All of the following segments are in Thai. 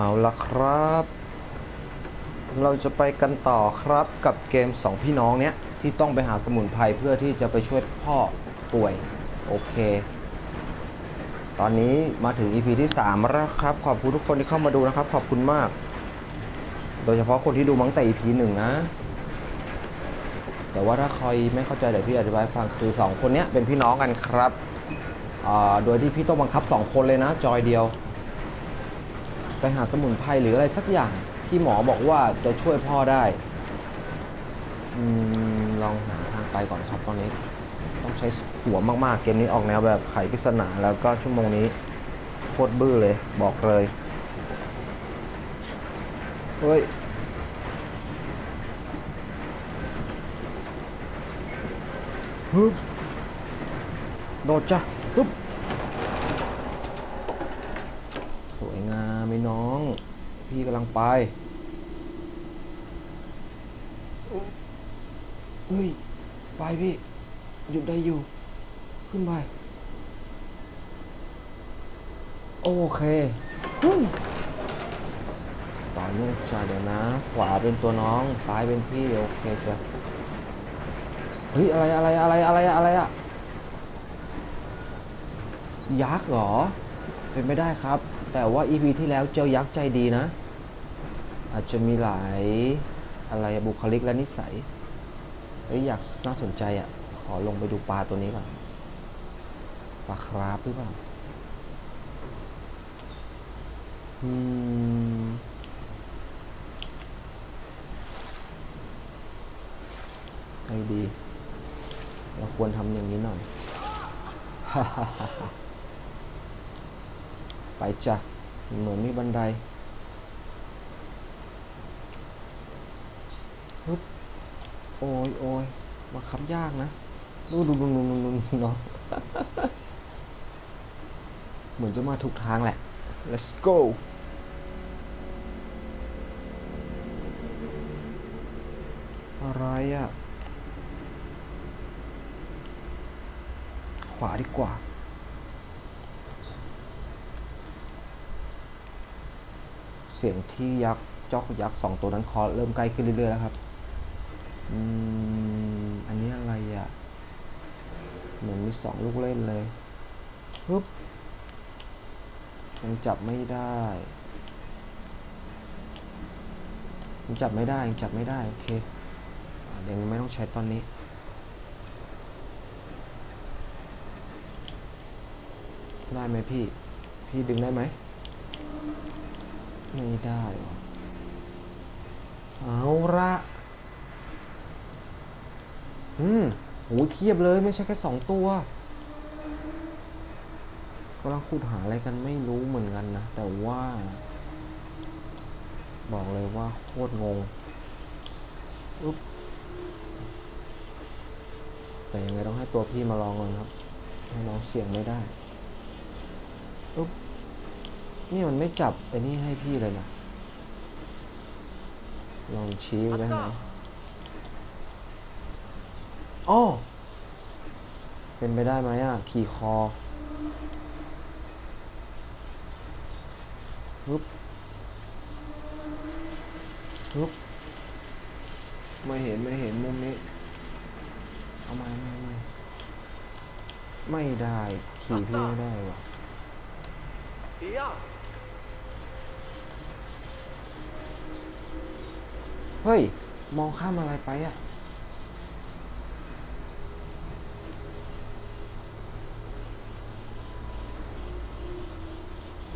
เอาละครับ เราจะไปกันต่อครับกับเกมสองพี่น้องเนี้ยที่ต้องไปหาสมุนไพรเพื่อที่จะไปช่วยพ่อป่วย โอเค ตอนนี้มาถึง EP ที่ 3 แล้วครับ ขอบคุณทุกคนที่เข้ามาดูนะครับ ขอบคุณมาก โดยเฉพาะคนที่ดูมาตั้งแต่ EP หนึ่งนะ แต่ว่าถ้าใครไม่เข้าใจเดี๋ยวพี่อธิบายฟังคือสองคนเนี้ยเป็นพี่น้องกันครับโดยที่พี่ต้องบังคับสองคนเลยนะ จอยเดียว ไปหาสมุนไพรหรืออะไรสักอย่างที่หมอบอกว่าจะช่วยพ่อได้อลองหาทางไปก่อนครับตอนนี้ ต้องใช้หัวมากๆ เกมนี้ออกแนวแบบไขปริศนาแล้วก็ชั่วโมงนี้โคตรบื้อเลย บอกเลยเฮ้ยฮึบโดดจ้ะฮึบสวยงามไอ้น้อง พี่กำลัง ไปเฮ้ย ไปพี่ หยุดได้อยู่ ขึ้นไป โอเคฮึ่มต่อเนื่องจ้ะเดี๋ยวนะ ขวาเป็นตัวน้อง ซ้ายเป็นพี่ โอเคจ้ะเฮ้ย อะไรอะไรอะไรอะไรอะไรอะยักษ์เหรอ เป็นไม่ได้ครับ แต่ว่า EP ที่แล้วเจอยักษ์ใจดีนะ อาจจะมีหลายอะไรบุคลิกและนิสัยเฮ้ยอยากน่าสนใจอะ ขอลงไปดูปลาตัวนี้ก่อน ปลาคราฟหรือเปล่า อืม ไอดี เราควรทำอย่างนี้หน่อย ไปจ้ะ เหมือนมีบันได ฮึบโอ้ยโอ้ยมาขับยากนะดูดูดูดูดูดูเนาะเหมือนจะมาถูกทางแหละ let's go อะไรอะ ขวาดีกว่า เสียงที่ยักษ์ จอกยักษ์สองตัวนั้นคอเริ่มใกล้ขึ้นเรื่อยๆแล้วครับ อืม อันนี้อะไรอะ่ะ เหมือนมีสองลูกเล่นเลยปึ๊บยังจับไม่ได้ยังจับไม่ได้ยังจับไม่ได้ โอเคเดี๋ยวไม่ต้องใช้ตอนนี้ ได้ไหมพี่ พี่ดึงได้ไหม ไม่ได้เอาละ อืมโหเทียบเลยไม่ใช่แค่สองตัวกำลังขุดหาอะไรกันไม่รู้เหมือนกันนะ แต่ว่า บอกเลยว่าโคตรงงอุ๊บแต่ยังไงต้องให้ตัวพี่มาลองก่อนครับ ให้น้องเสี่ยงไม่ได้อุ๊บนี่มันไม่จับไอ้นี่ให้พี่เลยนะลองชี้ได้ไหม อ้อเป็นไปได้ไหมอะ ขี่คอฮึบฮึบไม่เห็นไม่เห็นมุมนี้ เอามาไม่ไม่ไม่ได้ ขี่พี่ไม่ได้ว่ะ Ja, เฮ้ย มองข้ามอะไรไปอะ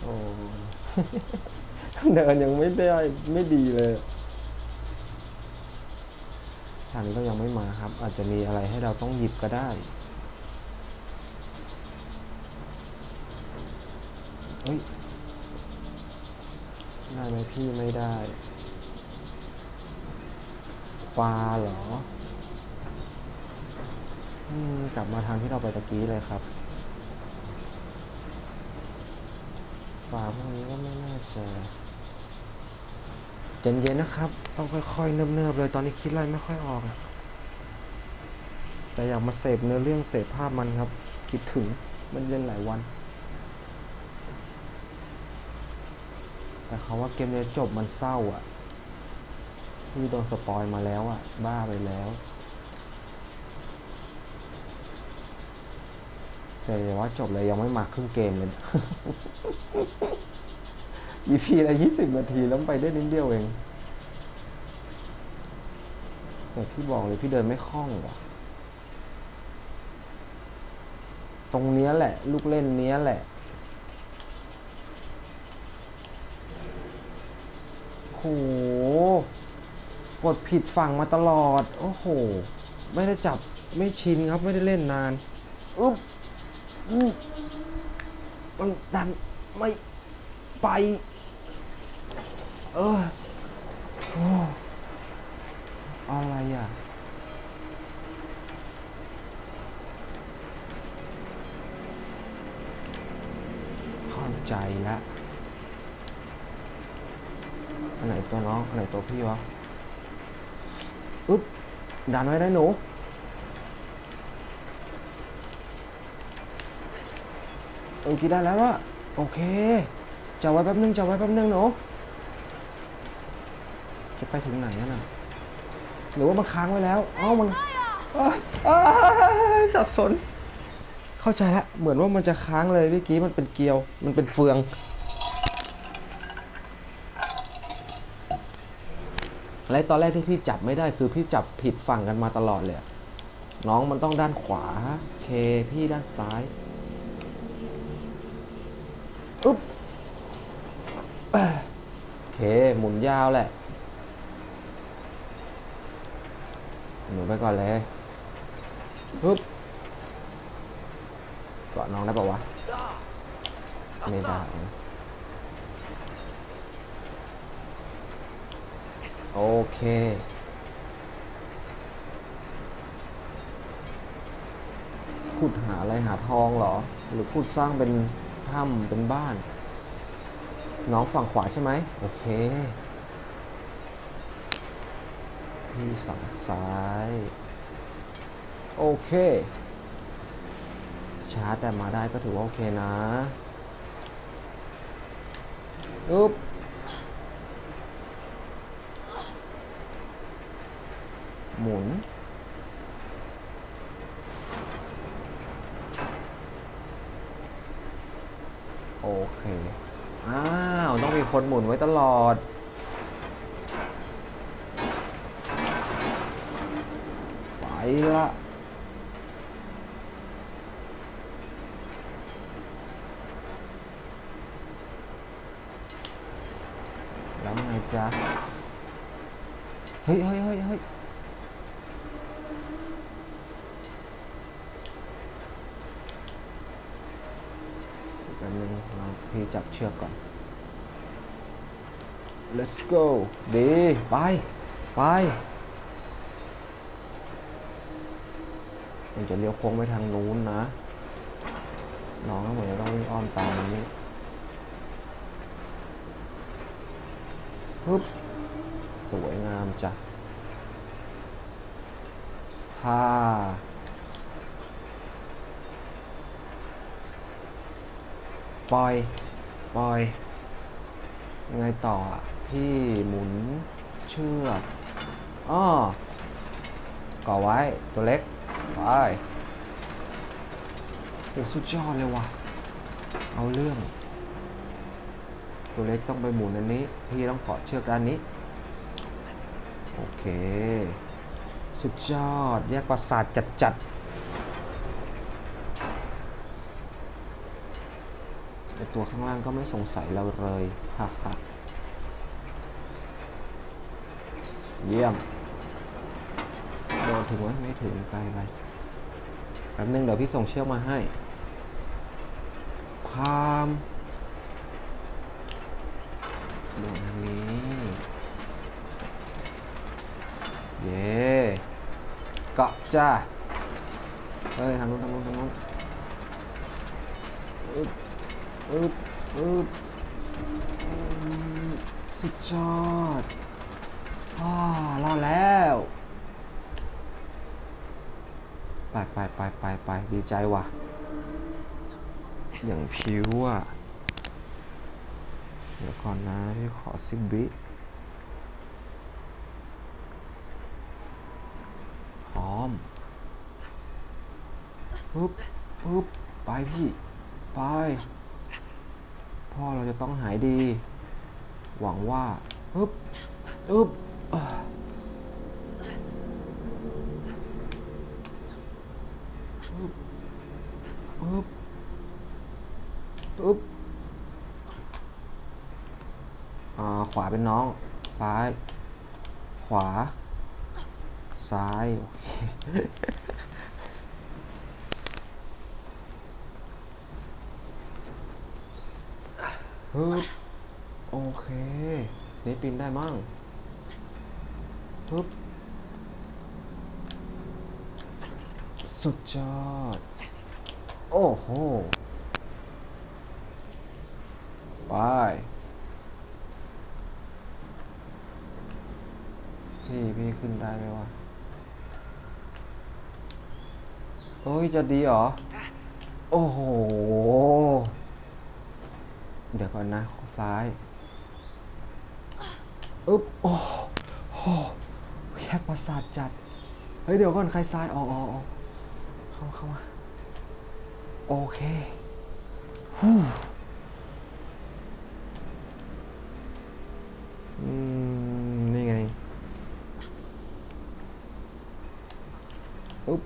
โอ้ เดินยังไม่ได้ไม่ดีเลยทางนี้ก็ยังไม่มาครับ อาจจะมีอะไรให้เราต้องหยิบก็ได้เฮ้ยได้ไหมพี่ไม่ได้ ปลาเหรออกลับมาทางที่เราไปตะกี้เลยครับ ปลาพวกนี้ก็ไม่น่าจะเย็นๆนะครับ ต้องค่อยๆ เนิบๆเลยตอนนี้คิดอะไรไม่ค่อยออกอะแต่อยากมาเสพเนื้อเรื่องเสพภาพมันครับ คิดถึงมันเล่นหลายวัน แต่เขาว่าเกมนี้จบมันเศร้าอะพี่โดนสปอยมาแล้วอะ บ้าไปแล้ว แต่ย่าว่าจบเลยยังไม่มาครึ่งเกมเลย EP ละยี่สิบนาทีแล้วไปได้นิดเดียวเองแต่พี่บอกเลยพี่เดินไม่คล่องว่ะ ตรงเนี้ยแหละ ลูกเล่นเนี้ยแหละ โห กดผิดฝั่งมาตลอด โอ้โห ไม่ได้จับไม่ชินครับ ไม่ได้เล่นนานอึ๊บ มันดันไม่ไป เออโอ้อะไรอะ เข้าใจแล้วอันไหนตัวน้อง อันไหนตัวพี่วะ อึ๊บดันไว้ได้หนู โอเคได้แล้วอะโอเคจะไว้แป๊บนึงจะไว้แป๊บนึงหนูจะไปถึงไหนน่ะหรือว่ามันค้างไว้แล้วเอ้ามันสับสน เข้าใจแล้วเหมือนว่ามันจะค้างเลยเมื่อกี้มันเป็นเกลียว มันเป็นเฟืองและตอนแรกที่พี่จับไม่ได้คือพี่จับผิดฝั่งกันมาตลอดเลย น้องมันต้องด้านขวา เคพี่ด้านซ้าย อุ๊บเอ้ยโอเค หมุนยาวแหละหนูไปก่อนเลยปึ๊บเกาะน้องได้ปะวะ ไม่ได้ โอเคขุดหาอะไรหาทองเหรอ หรือขุดสร้างเป็น ถ้ำเป็นบ้าน น้องฝั่งขวาใช่ไหมโอเค พี่ฝั่งซ้าย โอเค ช้าแต่มาได้ก็ถือว่าโอเคนะอึ๊บหมุน โอเค อ้าว ต้องมีคนหมุนไว้ตลอด ไปละแล้วไงจ๊ะ เฮ้ยเฮ้ยเฮ้ยเฮ้ยแป๊บนึง ที่จับเชือกก่อน let's go ดี ไป ไปมันจะเลี้ยวโค้งไปทางนู้นนะ น้องก็เหมือนจะต้องวิ่งอ้อมตามนี้ฮึบสวยงามจ้ะผ้า ปล่อยปล่อย ยังไงต่อพี่หมุนเชือกอ้อก่อไว้ตัวเล็ก ไปโอ้สุดยอดเลยว่ะ เอาเรื่อง ตัวเล็กต้องไปหมุนอันนี้ พี่ต้องเกาะเชือกด้านนี้ โอเค สุดยอด แยกประสาทจัดจั ดไอตัวข้างล่างก็ไม่สงสัยเราเลยฮ่าฮ่าเยี่ยมโดนถึงไหมไม่ถึงไกลไปแป๊บนึงเดี๋ยวพี่ส่งเชือกมาให้ความลงทางนี้เย่เกาะจ้าเฮ้ยทางนู้นทางนู้นทางนู้น อึบอึบอึบสุดยอดอ่ารอดแล้ว ไปไปไปไปไปดีใจว่ะ อย่างผิวอะ เดี๋ยวก่อนนะพี่ขอสิบวิพร้อมปึ๊บปึ๊บไปพี่ ไป พ่อเราจะต้องหายดี หวังว่าปึ๊บปึ๊บอึ๊บปึ๊บปึ๊บอ่า ขวาเป็นน้อง ซ้าย ขวา ซ้าย โอเค ฮึบโอเค นี่ปีนได้มั่งฮึบสุดยอด โอ้โห ไป พี่ พี่ขึ้นได้ไหมวะเฮ้ย จะดีเหรอ โอ้โห เดี๋ยวก่อนนะ ซ้ายอึ๊บโอ้โหแยกประสาทจัด เฮ้ย เดี๋ยวก่อน ใครซ้ายออกออกออกเข้ามาเข้ามา โอเคฮู้อืม นี่ไง อึ๊บ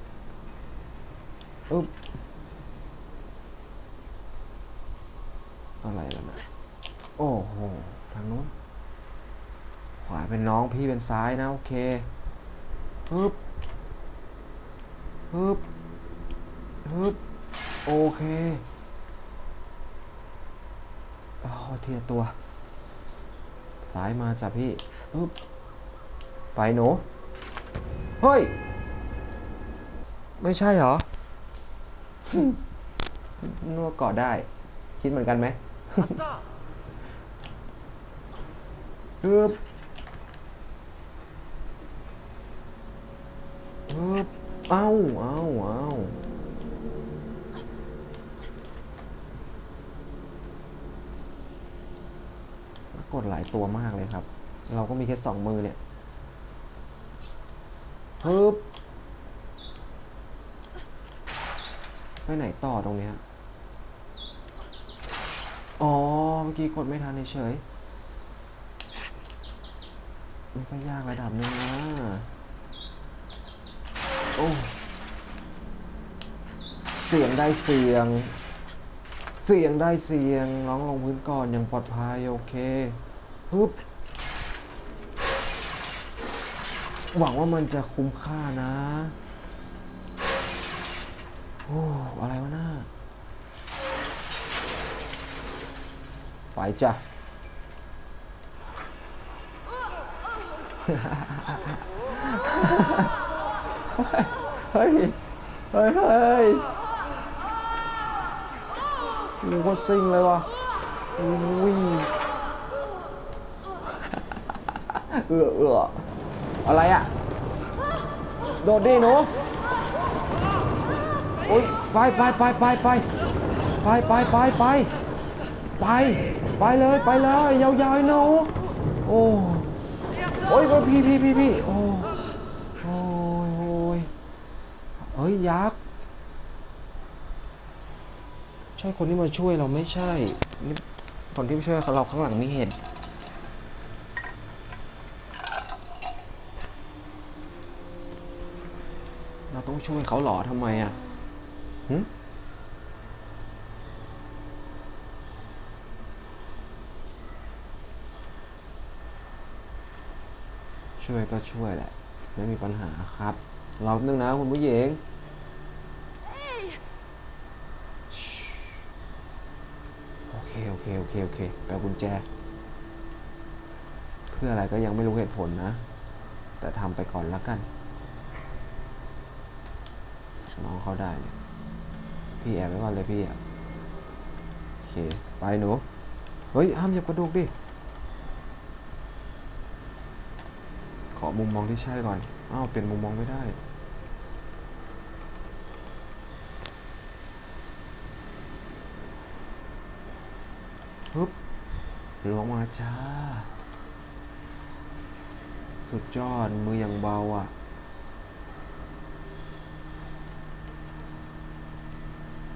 อึ๊บ อะไรแล้วนะ โอ้โห ทางนู้น ขวาเป็นน้อง พี่เป็นซ้ายนะโอเคฮึบฮึบฮึบโอเคอ๋อทีละตัว ซ้ายมาจับพี่ฮึบไปหนูเฮ้ย ไม่ใช่เหรอนัวกาะได้ คิดเหมือนกันไหม.ฮึบฮึบ เอ้าเอ้าเอ้ากดหลายตัวมากเลยครับ เราก็มีแค่สองมือเนี่ยฮึบไปไหนต่อตรงเนี้ยอ๋อ เมื่อกี้กดไม่ทันเฉยๆมันก็ยากระดับนึงนะ โอ้เสียงได้เสียง เสียงได้เสียงน้องลงพื้นก่อนอย่างปลอดภัยโอเคฮึบหวังว่ามันจะคุ้มค่านะโอ้อะไรวะหน้าไปจ้ะ เฮ้ย เฮ้ย เฮ้ยมึงก็ซิงเลยวะอุ้ยเอือเอออะไรอะ โดดดิหนูโอ้ยไปไปไปไปไปไปไปไปไปไป ไปเลยไปเลยยาวๆหนูโอ้โอ้ยโอ้ยพี่พี่พี่พี่โอ้โอ้ยโอ้ยเฮ้ยยักษ์ใช่คนที่มาช่วยเราไม่ใช่นี่คนที่มาช่วยเราข้างหลังนี่เห็นเราต้องช่วยเขาหรอทำไมอะหึช่วยก็ช่วยแหละ ไม่มีปัญหาครับรอบนึงนะคุณผู้หญิงโอ เคโอเคโอเคโอเคแปลกุญแจ เพื่ออะไรก็ยังไม่รู้เหตุผลนะ แต่ทำไปก่อนล้วกันน้องเขาได้เลยพี่แอบไว้ก่อนเลยพี่อะโอเค ไปหนู เฮ้ย ห้ามหยับกระดูกดิ ขอมุมมองที่ใช่ก่อน อ้าว เปลี่ยนมุมมองไม่ได้ ฮึบลงมาจ้า สุดยอด มืออย่างเบาอะ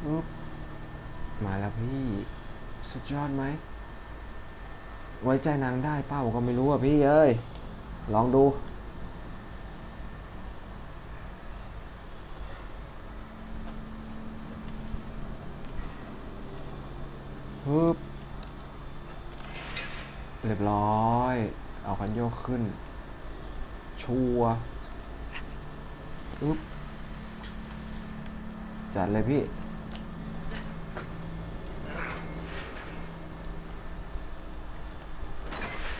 อุ๊บมาแล้วพี่ สุดยอดไหม ไว้ใจนางได้เป้าก็ไม่รู้อะพี่เอ้ย ลองดู ฮึบเรียบร้อย เอาคันโยก ขึ้น ชัวร์ฮึบจัดเลยพี่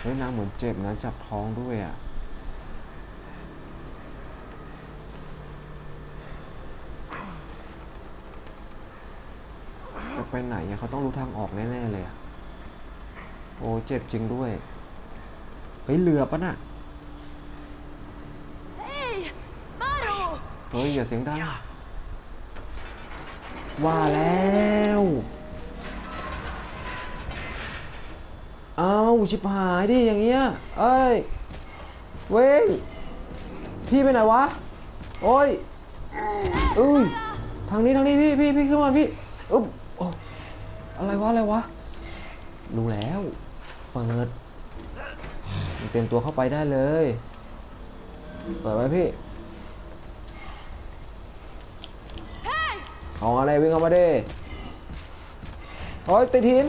เฮ้ยนางเหมือนเจ็บนะจับท้องด้วยอะจะไปไหนอะเขาต้องรู้ทางออกแน่ ๆ เลยอะโอ้ เจ็บจริงด้วย เฮ้ยเรือปะน่ะ Hey, Maru! เฮ้ยอย่าเสียงดังว่าแล้วเอาชิบหายดิอย่างเงี้ยเอ้ยเว้ยพี่ไปไหนวะโอ้ยเอ้ยทางนี้ทางนี้พี่พี่พี่ขึ้นมาพี่อึ๊บโอ้อะไรวะอะไรวะรู้แล้วเปิด เตรียมตัวเข้าไปได้เลย เปิดไว้พี่ Hey! เอาอะไรวิ่งเข้ามาดิโอ้ยติดหิน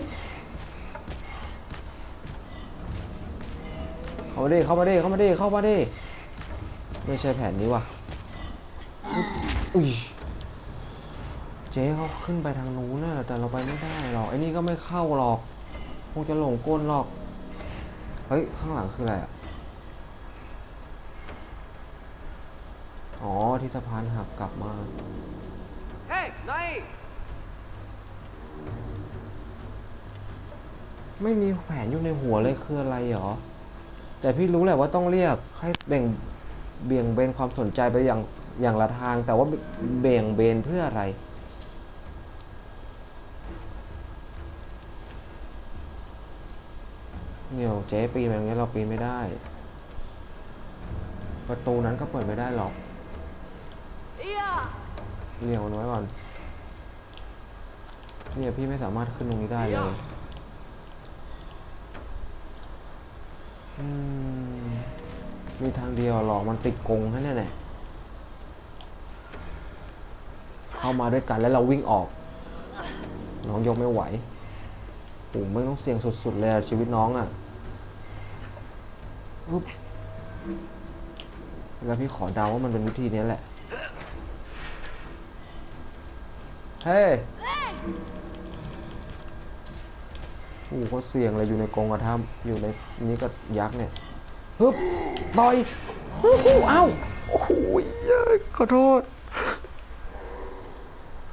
เข้ามาดิเข้ามาดิเข้ามาดิเข้ามาดิไม่ใช่แผนนี้ว่ะอุ้ยเจ๊เขาขึ้นไปทางนู้นน่ะแต่เราไปไม่ได้หรอกไอ้นี่ก็ไม่เข้าหรอก คงจะหลงก้นหรอกเฮ้ย ข้างหลังคืออะไรอะ อ๋อ ที่สะพานหักกลับมา Hey, Nai! ไม่มีแผนอยู่ในหัวเลยคืออะไรหรอ แต่พี่รู้แหละว่าต้องเรียกให้เบ่งเบี่ยงเบนความสนใจไปอย่างอย่างละทาง แต่ว่าเบี่ยงเบนเพื่ออะไร เนี่ยเจ๊ปีนแบบนี้เราปีนไม่ได้ ประตูนั้นก็เปิดไม่ได้หรอก Yeah! เรียงมันไว้ก่อนเนี่ยพี่ไม่สามารถขึ้นตรงนี้ได้เลยอืมมีทางเดียวหรอกมันติดกรงแค่นั้นแหละเข้ามาด้วยกันแล้วเราวิ่งออก น้องยกไม่ไหวโอ้ไม่ต้องเสี่ยงสุดๆเลยอะชีวิตน้องอะ่ะ อุ๊บแล้วพี่ขอเดาว่ามันเป็นวิธีนี้แหละ เฮ้ยโอ้โหเสี่ยงเลยอยู่ในกรงกระทำอยู่ในนี้ก็ยักษ์เนี่ยฮึบต่อยโอ้โหเอ้าโอ้โหเย้ยขอโทษ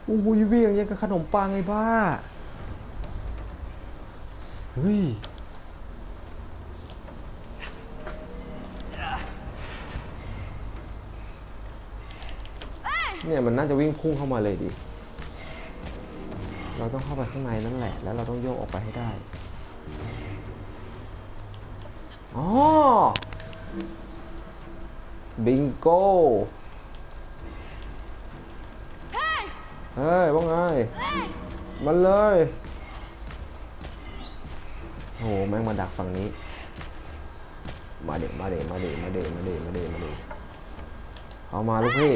โอ้โหเวี่ยงยังกับขนมปังไอ้บ้า เฮ้ย เนี่ยมันน่าจะวิ่งพุ่งเข้ามาเลยดิ เราต้องเข้าไปข้างในนั่นแหละ แล้วเราต้องโยกออกไปให้ได้ อ๋อ บิงโก้ เฮ้ยว่าไง Hey! มันเลย โห แม่งมาดักฝั่งนี้ มาเด็มาเด็มาเด็มาเด็มาเด็มาเด็มาเดเอามาลูกพี่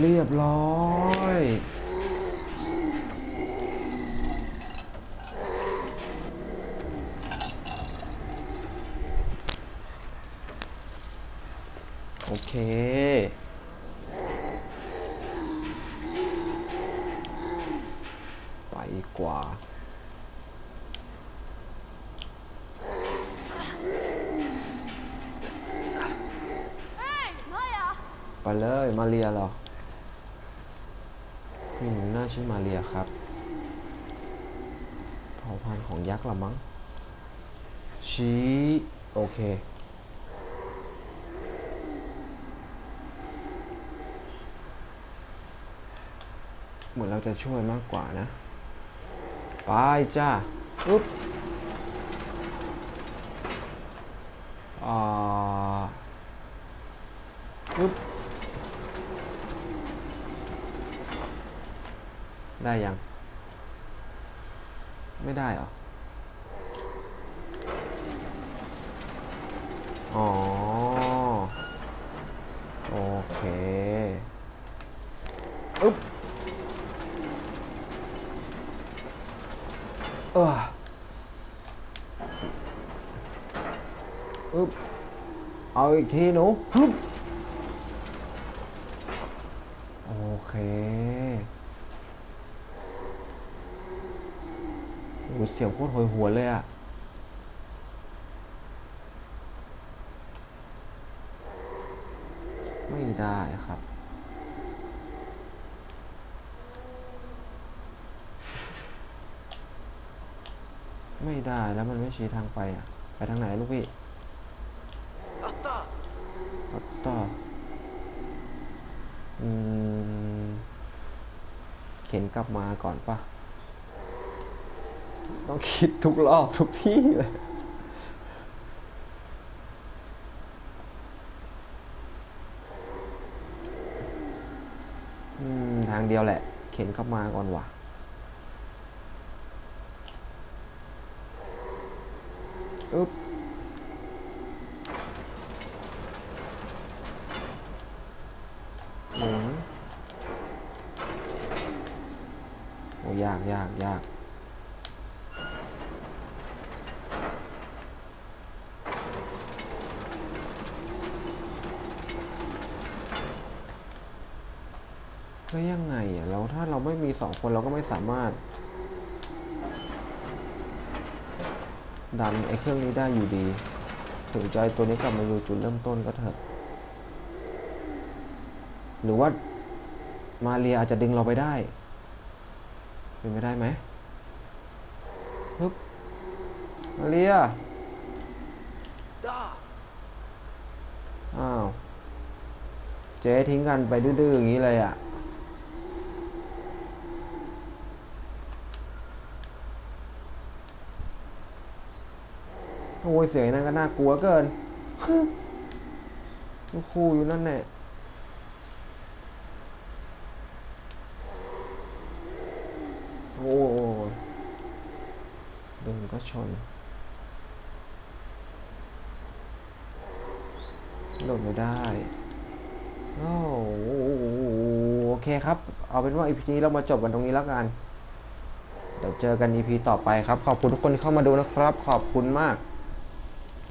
เรียบร้อยโอเค ไปกว่า Hey, Maya! ไปเลย มาเรียเหรอ มีหน้าชื่อมาเรียครับ เผ่าพันธุ์ของยักษ์ละมั้ง ชี้ โอเค เหมือนเราจะช่วยมากกว่านะ ไปจ้า อุ๊บอ่าอุ๊บ ได้ยัง ไม่ได้เหรอ อ๋อ โอเคอึ๊บเอออึ๊บเอาอีกทีหนูฮึบโอเคโอ้เสียงโค ตรโหยหวนเลยอะไม่ได้ครับ ไม่ได้แล้วมันไม่ชี้ทางไปอะ ไปทางไหนลูกพี่ Atta! ครับต่ออืม เข็นกลับมาก่อนปะ ต้องคิดทุกรอบทุกที่เลยทางเดียวแหละ เข็นเข้ามาก่อนว่ะอึ๊บหมุนโอ้ยากยากยากแล้วยังไงอะเราถ้าเราไม่มี สองคนเราก็ไม่สามารถ ดันไอ้เครื่องนี้ได้อยู่ดี ถึงใจตัวนี้กลับมาอยู่จุดเริ่มต้นก็เถอะ หรือว่ามาเรียอาจจะดึงเราไปได้ เป็นไปได้ไหมฮึบมาเรียอ้าว เจ๊ทิ้งกันไปดื้อๆอย่างนี้เลยอะ โอ้ยเสียงนั่นก็น่ากลัวเกินลูกครูอยู่นั่นแหละโอ้ยดึงก็ชนโดดไม่ได้โอ้โหโอเคครับ เอาเป็นว่า EP นี้เรามาจบกันตรงนี้แล้วกันเดี๋ยวเจอกัน EP ต่อไปครับ ขอบคุณทุกคนที่เข้ามาดูนะครับ ขอบคุณมาก